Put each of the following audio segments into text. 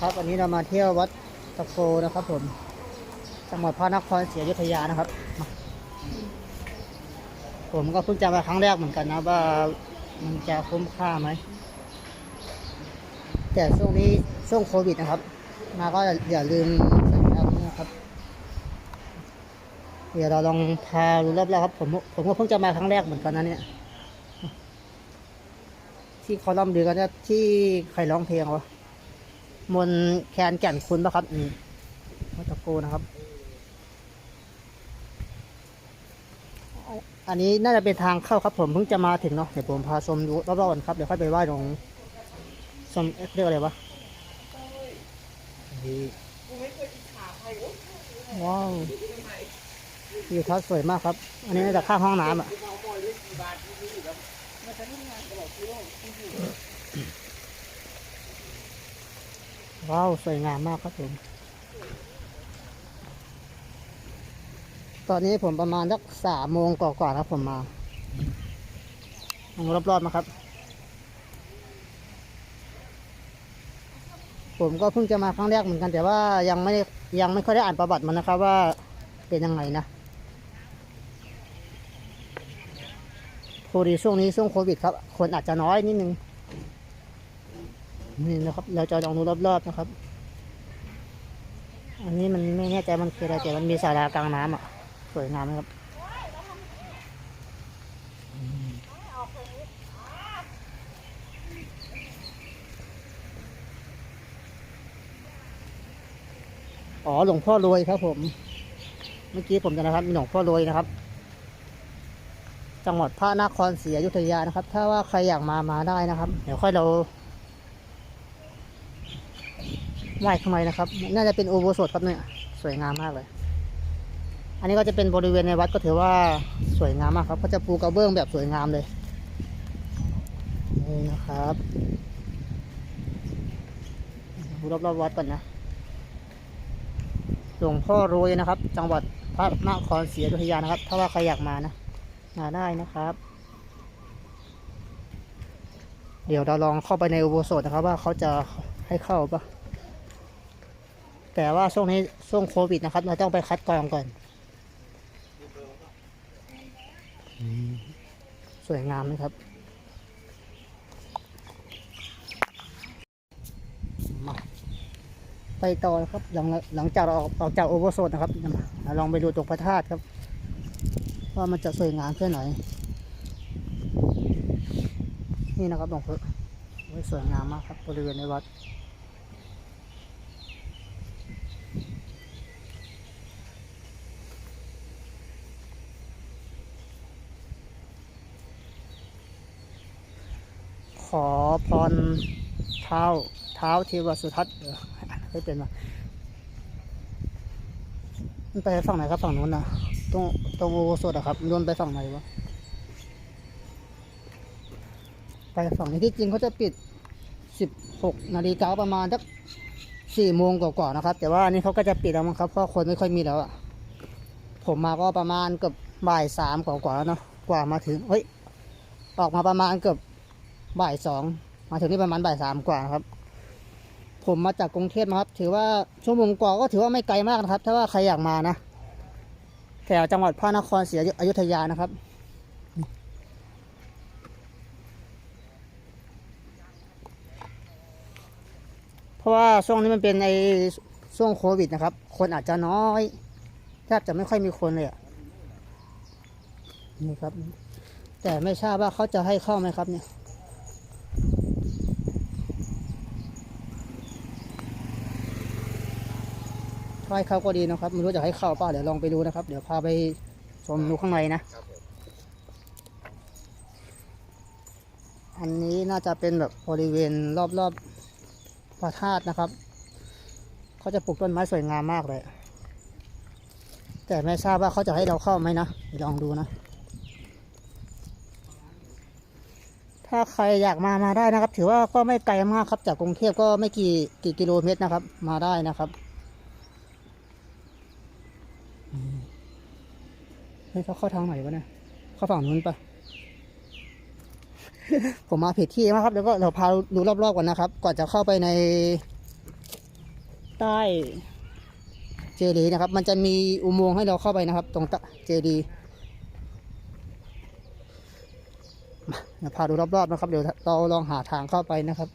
ครับวันนี้เรามาเที่ยววัดตะโกนะครับผมจังหวัดพระนครศรีอยุธยานะครับ ผมก็เพิ่งจะมาครั้งแรกเหมือนกันนะว่ามันจะคุ้มค่าไหมแต่ช่วงนี้ช่วงโควิดนะครับ มาก็อย่าลืมใส่แมสนะครับเดี๋ยวเราลองพาดูรอบๆครับผมผมก็เพิ่งจะมาครั้งแรกเหมือนกันนะเนี่ยที่เขาล่ำลือกันนี่ยที่ใครร้องเพลงวะ มนแคนแก่นคุณปะครับนี่วัตะโกนะครับ อันนี้น่าจะเป็นทางเข้าครับ ผมเพิ่งจะมาถึงเนาะเดี๋ยวผมพาชมดูรอบๆก่อนครับเดี๋ยวค่อยไปไหว้ตรงชมเอ๊ะเรียกอะไรวะว้าววิวทัศน์สวยมากครับ อันนี้น่าจะข้างห้องน้ำอะ ว้าว สวยงามมากครับผม ตอนนี้ผมประมาณสักสามโมงกว่าๆครับผมมาลองรอบๆมาครับ ผมก็เพิ่งจะมาครั้งแรกเหมือนกัน แต่ว่ายังไม่ยังไม่ค่อยได้อ่านประวัติมันนะครับว่าเป็นยังไงนะพอดีช่วงนี้ช่วงโควิดครับ คนอาจจะน้อยนิดนึง นี่นะครับ เราจะลองดูรอบๆนะครับ อันนี้มันไม่แน่ใจมันคืออะไรแต่มันมีศาลากลางน้ำอะสวยงามครับอ๋อหลวงพ่อรวยครับ ผม เมื่อกี้ผมจะนะครับมีหลวงพ่อรวยนะครับ จังหวัดพระนครศรีอยุธยานะครับ ถ้าว่าใครอยากมามาได้นะครับ เดี๋ยวค่อยเรา ไหว้ข้างในะครับ น่าจะเป็นอุโบสถครับเนี่ยสวยงามมากเลย อันนี้ก็จะเป็นบริเวณในวัดก็ถือว่าสวยงามมากครับเขาจะปูกระเบื้องแบบสวยงามเลยนี่นะครับดูรอบๆวัดก่อนนะหลวงพ่อรวยนะครับ จังหวัดพระนครศรีอยุธยานะครับ ถ้าว่าใครอยากมานะมาได้นะครับ เดี๋ยวเราลองเข้าไปในอุโบสถนะครับ ว่าเขาจะให้เข้าปะ แต่ว่าช่วงนี้ช่วงโควิดนะครับ เราต้องไปคัดกรองก่อน สวยงามไหมครับมาไปต่อครับหลังหลังจากเราออกออกจากโอเวอร์โซนนะครับมาลองไปดูตรงพระธาตุครับ ว่ามันจะสวยงามแค่ไหน นี่นะครับหลวงพ่อสวยงามมากครับบริเวณในวัด อพรเท้าเท้าเทวสุทัศน์เออไม่เป็นมามันไปฝั่งไหนครับฝั่งนู้นนะตรงตรงโอโสถอะครับโยนไปฝั่งไหนวะไปฝั่งนี้ที่จริงเขาจะปิดสิบหกนาฬิกาประมาณสักสี่โมงกว่าๆนะครับ แต่ว่าอันนี้เขาก็จะปิดแล้วมั้งครับเพราะคนไม่ค่อยมีแล้วอะผมมาก็ประมาณเกือบบ่ายสามกว่าๆแล้วเนาะกว่ามาถึงเฮ้ยออกมาประมาณเกือบ บ่ายสองมาถึงนี่ประมาณบ่ายสามกว่าครับ ผมมาจากกรุงเทพนะครับ ถือว่าชั่วโมงกว่าก็ถือว่าไม่ไกลมากนะครับ ถ้าว่าใครอยากมานะแถวจังหวัดพระนครศรีอยุธยานะครับเพราะว่าช่วงนี้มันเป็นในช่วงโควิดนะครับ คนอาจจะน้อยแทบจะไม่ค่อยมีคนเลยอะนี่ครับ แต่ไม่ทราบว่าเขาจะให้เข้าไหมครับเนี่ย ถ้าให้เข้าก็ดีนะครับไม่รู้จะให้เข้าเปล่าเดี๋ยวลองไปดูนะครับ เดี๋ยวพาไปชมดูข้างในนะ อันนี้น่าจะเป็นแบบบริเวณรอบๆพระธาตุนะครับเขาจะปลูกต้นไม้สวยงามมากเลย แต่ไม่ทราบว่าเขาจะให้เราเข้าไหมนะเดี๋ยวลองดูนะถ้าใครอยากมามาได้นะครับ ถือว่าก็ไม่ไกลมากครับ จากกรุงเทพก็ไม่กี่กี่กิโลเมตรนะครับ มาได้นะครับอืมเฮ้ยเขาเข้าทางไหนวะเนี่ยเข้าฝั่งนู้นปะผมมาผิดที่มากครับ แล้วก็เราพาดูรอบๆก่อนนะครับ ก่อนจะเข้าไปใน ใต้เจดีย์นะครับ มันจะมีอุโมงค์ให้เราเข้าไปนะครับ ตรงต้เจดีย์มาพาดูรอบๆนะครับ เดี๋ยวเราลองหาทางเข้าไปนะครับ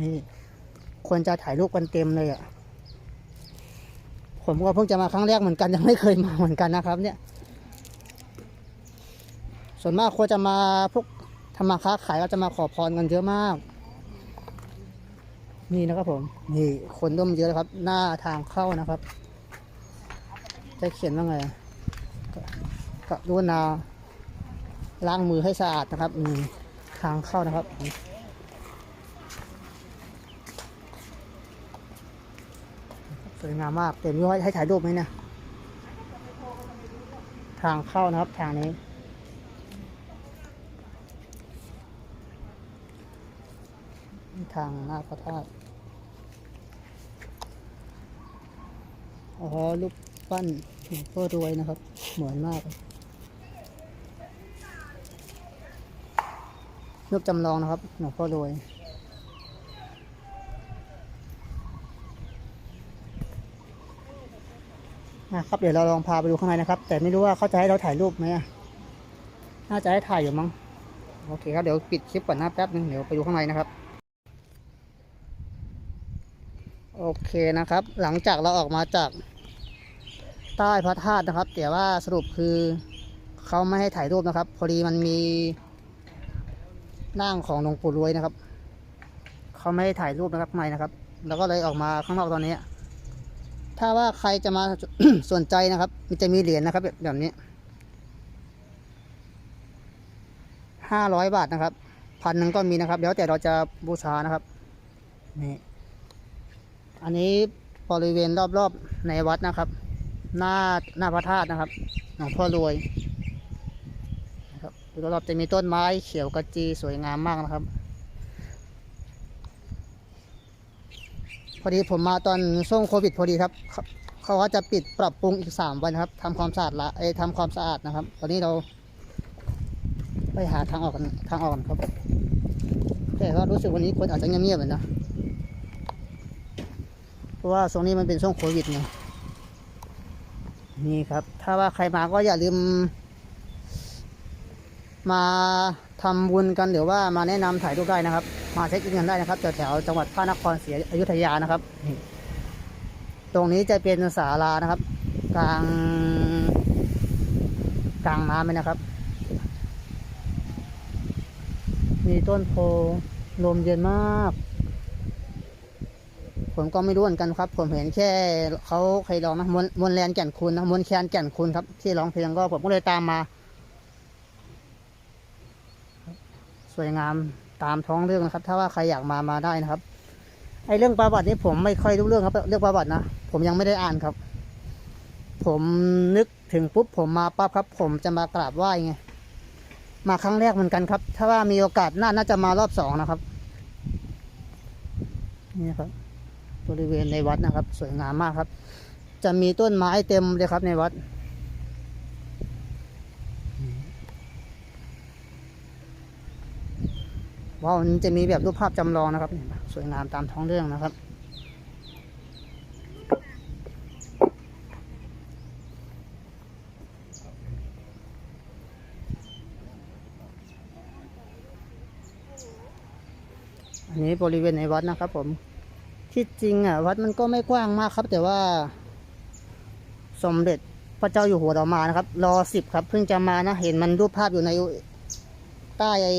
นี่คนจะถ่ายรูปกันเต็มเลยอะ่ะ ผมก็เพิ่งจะมาครั้งแรกเหมือนกันยังไม่เคยมาเหมือนกันนะครับ เนี่ย ส่วนมากคนจะมาพวกทำมาค้าขายก็จะมาขอพรกันเยอะมาก นี่นะครับผม นี่คนร่มเยอะเลยครับ หน้าทางเข้านะครับ จะเขียนว่าไงกกรุณาล้างมือให้สะอาดนะครับนี่ทางเข้านะครับ สวยงามมากเต็มด้วยให้ถ่ายรูปไหมเนะทางเข้านะครับทางนี้ ทางหน้าพระธาตุอ๋อรูปปั้นหลวงพ่อรวยนะครับ เหมือนมากลยรูปจำลองนะครับหลวงพ่อรวย นะครับเดี๋ยวเราลองพาไปดูข้างในนะครับ แต่ไม่รู้ว่าเขาจะให้เราถ่ายรูปไหมอะน่าจะให้ถ่ายอยู่มั้งโอเคครับเดี๋ยวปิดคลิปก่อนนะแป๊บนึงเดี๋ยวไปดูข้างในนะครับ โอเคนะครับ หลังจากเราออกมาจาก ใต้พระธาตุนะครับแต่ว่าสรุปคือเขาไม่ให้ถ่ายรูปนะครับ พอดีมันมีร่างของหลวงปู่รวยนะครับเขาไม่ให้ถ่ายรูปนะครับข้างในนะครับ แล้วก็เลยออกมาข้างนอกตอนนี้ ถ้าว่าใครจะมาสนใจนะครับ มันจะมีเหรียญนะครับแบบแบบนี้ห้าร้อยบาทนะครับพันหนึ่งก็มีนะครับ แล้วแต่เราจะบูชานะครับนี่อันนี้บริเวณรอบๆในวัดนะครับ หน้าหน้าพระธาตุนะครับหลวงพ่อรวยนะครับรอบๆจะมีต้นไม้เขียวกระจีสวยงามมากนะครับ พอดีผมมาตอนช่วงโควิดพอดีครับเขาเขาก็จะปิดปรับปรุงอีกสามวันครับทำความสะอาดละเอ้ทำความสะอาดนะครับ ตอนนี้เรา ไปหาทางออกกันทางออกครับ แต่ว่ารู้สึกวันนี้คนอาจจะเงียบๆเหมือนนะ เพราะว่าช่วงนี้มันเป็นช่วงโควิดไงนี่ครับ ถ้าว่าใครมาก็อย่าลืม มาทำบุญกันหรือว่ามาแนะนำถ่ายรูปได้นะครับ มาเช็คอินกันได้นะครับแถวๆจังหวัดพระนครศรีอยุธยานะครับนี่ตรงนี้จะเป็นศาลานะครับ กลางกลางน้ำเลยนะครับ มีต้นโพลมเย็นมาก ผมก็ไม่รู้เหมือนกันครับ ผมเห็นแค่เขาเคยร้องนะมนมนแลนแก่นคุณนะมนแคนแก่นคุณครับ ที่ร้องเพลงก็ผมก็เลยตามมา สวยงามตามท้องเรื่องนะครับ ถ้าว่าใครอยากมามาได้นะครับ ไอเรื่องประวัตินี้ผมไม่ค่อยรู้เรื่องครับ เรื่องประวัตินะผมยังไม่ได้อ่านครับ ผมนึกถึงปุ๊บผมมาปั๊บครับ ผมจะมากราบไหว้ไงมาครั้งแรกเหมือนกันครับ ถ้าว่ามีโอกาสน่าน่าจะมารอบสองนะครับ นี่ครับ บริเวณในวัดนะครับ สวยงามมากครับ จะมีต้นไม้เต็มเลยครับในวัด ว้าวมันจะมีแบบรูปภาพจำลองนะครับสวยงามตามท้องเรื่องนะครับ อันนี้บริเวณในวัดนะครับ ผมที่จริงอะวัดมันก็ไม่กว้างมากครับ แต่ว่า สมเด็จพระเจ้าอยู่หัวเรามานะครับ รอสิบครับ เพิ่งจะมานะ เห็นมันรูปภาพอยู่ใน ใต้ไอ้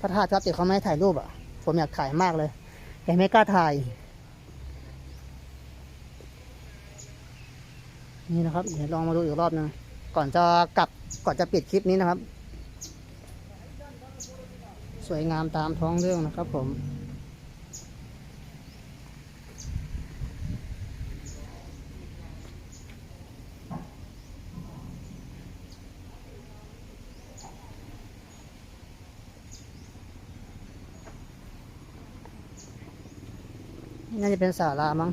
พระธาตุครับแต่เขาไม่ให้ถ่ายรูปอะ ผมอยากถ่ายมากเลย แต่ไม่กล้าถ่าย นี่นะครับ เดี๋ยวลองมาดูอีกรอบหนึงก่อนจะกลับก่อนจะปิดคลิปนี้นะครับ สวยงามตามท้องเรื่องนะครับผม น่าจะเป็นศาลามั้ง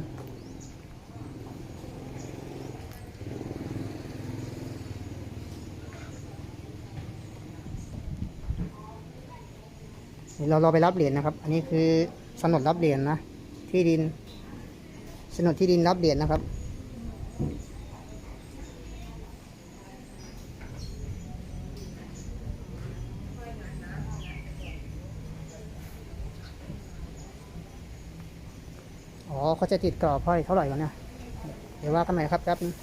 เราเราไปรับเหรียญนะครับ อันนี้คือสนดรับเหรียญนะที่ดินสนดที่ดินรับเหรียญนะครับ อ๋อ เขาจะติดก่อพ่อยเท่าไหร่วะเนี่ย เดี๋ยวว่ากันใหม่ครับแป๊บนึง